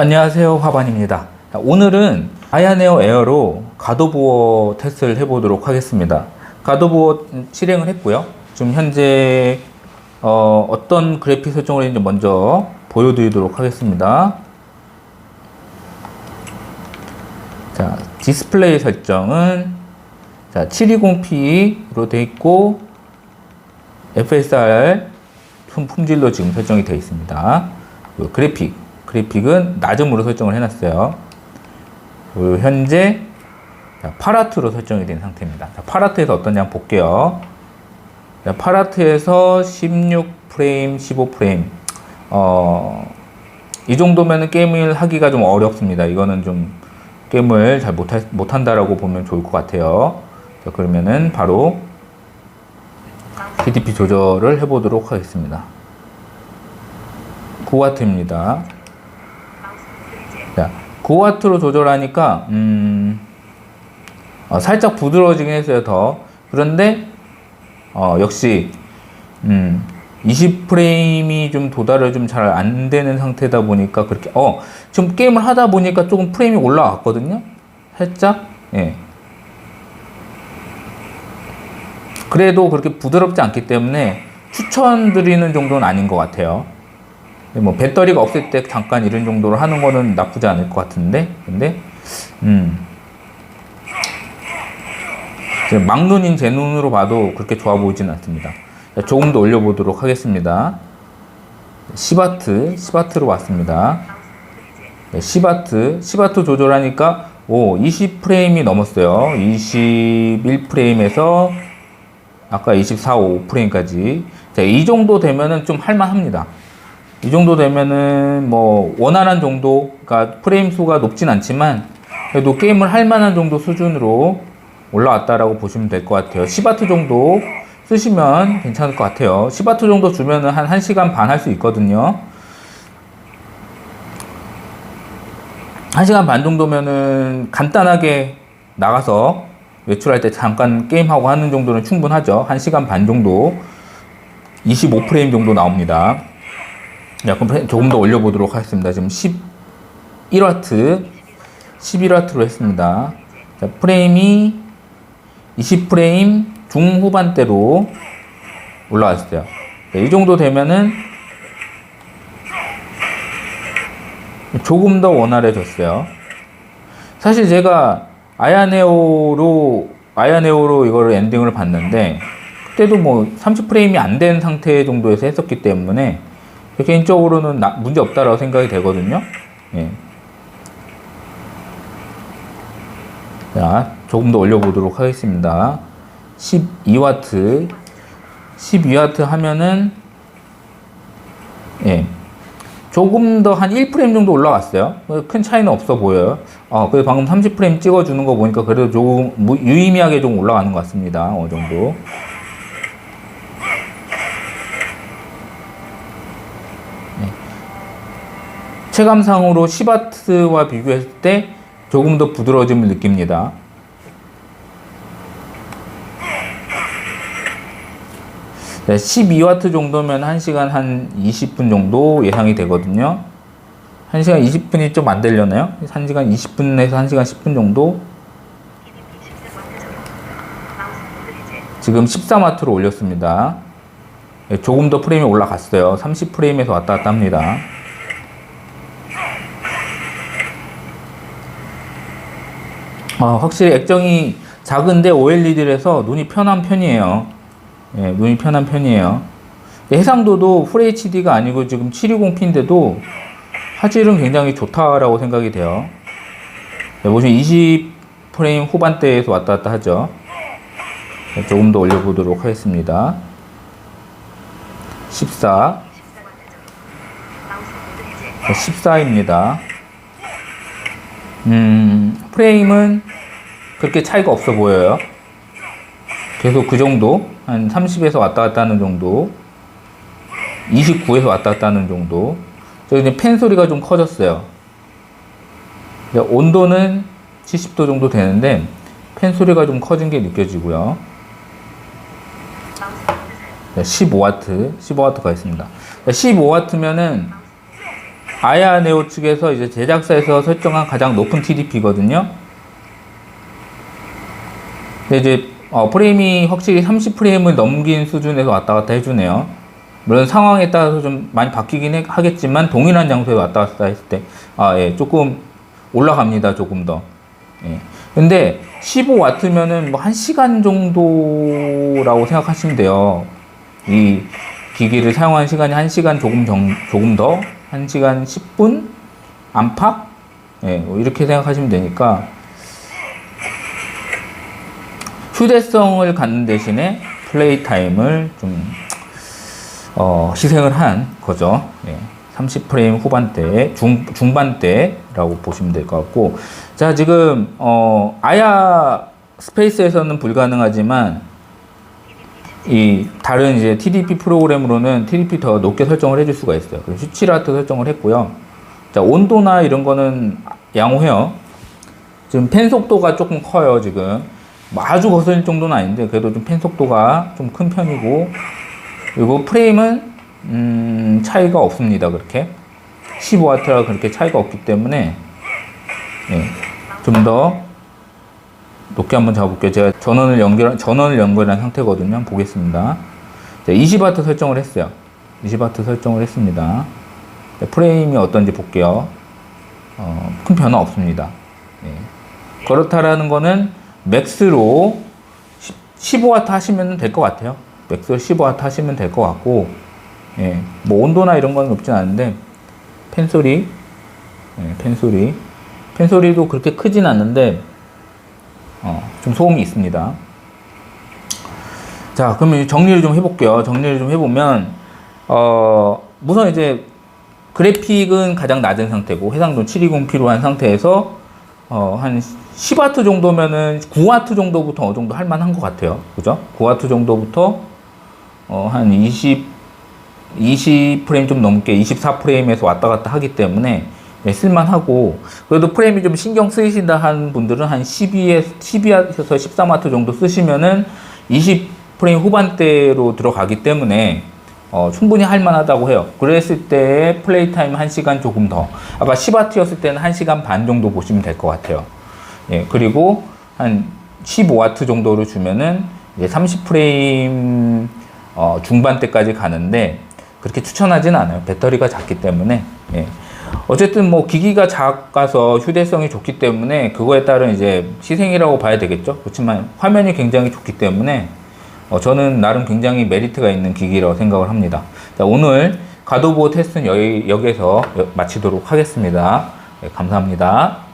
안녕하세요 화반입니다. 자, 오늘은 아야네어 에어로 가도부어 테스트를 해보도록 하겠습니다. 가도부어 실행을 했고요. 지금 현재 어, 어떤 그래픽 설정을 했는지 먼저 보여드리도록 하겠습니다. 자 디스플레이 설정은 자 720p로 되어 있고 FSR 품- 품질로 지금 설정이 되어 있습니다. 그리고 그래픽 그래픽은 낮음으로 설정을 해놨어요. 그리고 현재 자, 파라트로 설정이 된 상태입니다. 자, 파라트에서 어떤지 한번 볼게요. 자, 파라트에서 16프레임, 15프레임. 어, 이 정도면 게임을 하기가 좀 어렵습니다. 이거는 좀 게임을 잘 못하, 못한다라고 보면 좋을 것 같아요. 자, 그러면은 바로 PDP 조절을 해보도록 하겠습니다. 9와트입니다. 자, 9와트로 조절하니까 음, 어, 살짝 부드러워지긴 했어요 더. 그런데 어, 역시 음, 20프레임이 좀 도달을 좀 잘 안 되는 상태다 보니까 그렇게 어 지금 게임을 하다 보니까 조금 프레임이 올라왔거든요. 살짝 예. 그래도 그렇게 부드럽지 않기 때문에 추천드리는 정도는 아닌 것 같아요. 뭐 배터리가 없을 때 잠깐 이런 정도로 하는 거는 나쁘지 않을 것 같은데? 근데 음. 막눈인 제 눈으로 봐도 그렇게 좋아 보이지는 않습니다. 자, 조금 더 올려보도록 하겠습니다. 10와트 10와트로 왔습니다. 네, 10와트 10와트 조절하니까 오 20프레임이 넘었어요. 21프레임에서 아까 24, 5프레임까지. 자, 이 정도 되면은 좀 할만합니다 이 정도 되면은 뭐 원활한 정도, 그러니까 프레임 수가 높진 않지만 그래도 게임을 할 만한 정도 수준으로 올라왔다라고 보시면 될 것 같아요. 10와트 정도 쓰시면 괜찮을 것 같아요. 10와트 정도 주면은 한 1시간 반 할 수 있거든요. 1시간 반 정도면은 간단하게 나가서 외출할 때 잠깐 게임하고 하는 정도는 충분하죠. 1시간 반 정도 25프레임 정도 나옵니다. 자, 그럼 프레임 조금 더 올려보도록 하겠습니다. 지금 11와트, 11와트로 했습니다. 자, 프레임이 20프레임 중후반대로 올라왔어요. 자, 이 정도 되면은 조금 더 원활해졌어요. 사실 제가 아야네오로 아야네오로 이거를 엔딩을 봤는데 그때도 뭐 30프레임이 안 된 상태 정도에서 했었기 때문에 개인적으로는 나- 문제 없다라고 생각이 되거든요. 예. 자, 조금 더 올려보도록 하겠습니다. 12와트. 12와트 하면은, 예. 조금 더 한 1프레임 정도 올라갔어요. 큰 차이는 없어 보여요. 어, 그래서 방금 30프레임 찍어주는 거 보니까 그래도 조금 무- 유의미하게 좀 올라가는 것 같습니다. 어느 정도. 체감상으로 10와트와 비교했을 때 조금 더 부드러워짐을 느낍니다. 네, 12와트 정도면 1시간 한 20분 정도 예상이 되거든요. 1시간 20분이 좀 안 되려나요? 1시간 20분에서 1시간 10분 정도? 지금 13와트로 올렸습니다. 네, 조금 더 프레임이 올라갔어요. 30프레임에서 왔다 갔다 합니다. 아, 확실히 액정이 작은데 OLED라서 눈이 편한 편이에요. 예, 눈이 편한 편이에요. 해상도도 FHD가 아니고 지금 720p인데도 화질은 굉장히 좋다라고 생각이 돼요. 네, 보시면 20프레임 후반대에서 왔다 갔다 하죠. 네, 조금 더 올려보도록 하겠습니다. 14. 14입니다. 음, 프레임은 그렇게 차이가 없어 보여요. 계속 그 정도, 한 30에서 왔다 갔다 하는 정도, 29에서 왔다 갔다 하는 정도. 저기 팬 소리가 좀 커졌어요. 온도는 70도 정도 되는데, 팬 소리가 좀 커진 게 느껴지고요. 15와트, 15와트 가겠습니다. 15와트면은 아야 네오 측에서 이제 제작사에서 설정한 가장 높은 TDP거든요. 근데 이제 어, 프레임이 확실히 30프레임을 넘긴 수준에서 왔다 갔다 해주네요. 물론 상황에 따라서 좀 많이 바뀌긴 해- 하겠지만 동일한 장소에 왔다 갔다 했을 때, 아, 예, 조금 올라갑니다. 조금 더. 예. 근데 15와트면은 뭐 1시간 정도라고 생각하시면 돼요. 이 기기를 사용한 시간이 1시간 조금 정, 조금 더, 1시간 10분 안팎? 예, 뭐 이렇게 생각하시면 되니까 휴대성을 갖는 대신에 플레이 타임을 좀 어, 희생을 한 거죠. 예. 30프레임 후반대, 중, 중반대라고 보시면 될 것 같고. 자, 지금, 어, 아야 스페이스에서는 불가능하지만, 이 다른 이제 TDP 프로그램으로는 TDP 더 높게 설정을 해줄 수가 있어요. 그래서 17W 설정을 했고요. 자, 온도나 이런 거는 양호해요. 지금 펜 속도가 조금 커요, 지금. 뭐 아주 거슬릴 정도는 아닌데, 그래도 좀 펜 속도가 좀 큰 편이고, 그리고 프레임은 음, 차이가 없습니다. 그렇게 15W라 그렇게 차이가 없기 때문에 예, 좀더 높게 한번 잡아볼게요. 제가 전원을 연결 전원을 연결한 상태거든요. 보겠습니다. 자, 20W 설정을 했어요. 20W 설정을 했습니다. 자, 프레임이 어떤지 볼게요. 어, 큰 변화 없습니다. 예. 그렇다라는 거는 맥스로 15W 하시면 될 것 같아요. 맥스로 15W 하시면 될 것 같고, 예, 뭐 온도나 이런 건 높진 않은데, 펜소리, 예, 펜소리. 펜소리도 그렇게 크진 않는데, 어, 좀 소음이 있습니다. 자, 그러면 정리를 좀 해볼게요. 정리를 좀 해보면, 어, 우선 이제 그래픽은 가장 낮은 상태고, 해상도 720 필요한 상태에서, 어, 한 10W 정도면은 9W 정도부터 어느 정도 할 만한 것 같아요. 그죠? 9W 정도부터, 어, 한 20, 20프레임 좀 넘게 24프레임에서 왔다 갔다 하기 때문에 네, 쓸만하고 그래도 프레임이 좀 신경 쓰이신다 하는 분들은 한 12에 12에서 13와트 정도 쓰시면은 20 프레임 후반대로 들어가기 때문에 어, 충분히 할 만하다고 해요. 그랬을 때 플레이 타임 1시간 조금 더. 아까 10와트였을 때는 1시간 반 정도 보시면 될 것 같아요. 예, 그리고 한 15와트 정도로 주면은 이제 30프레임 어, 중반대까지 가는데 그렇게 추천하지는 않아요. 배터리가 작기 때문에. 예. 어쨌든 뭐 기기가 작아서 휴대성이 좋기 때문에 그거에 따른 이제 희생이라고 봐야 되겠죠. 그렇지만 화면이 굉장히 좋기 때문에 어, 저는 나름 굉장히 메리트가 있는 기기라고 생각을 합니다. 자, 오늘 가도보 테스트는 여기, 여기에서 마치도록 하겠습니다. 네, 감사합니다.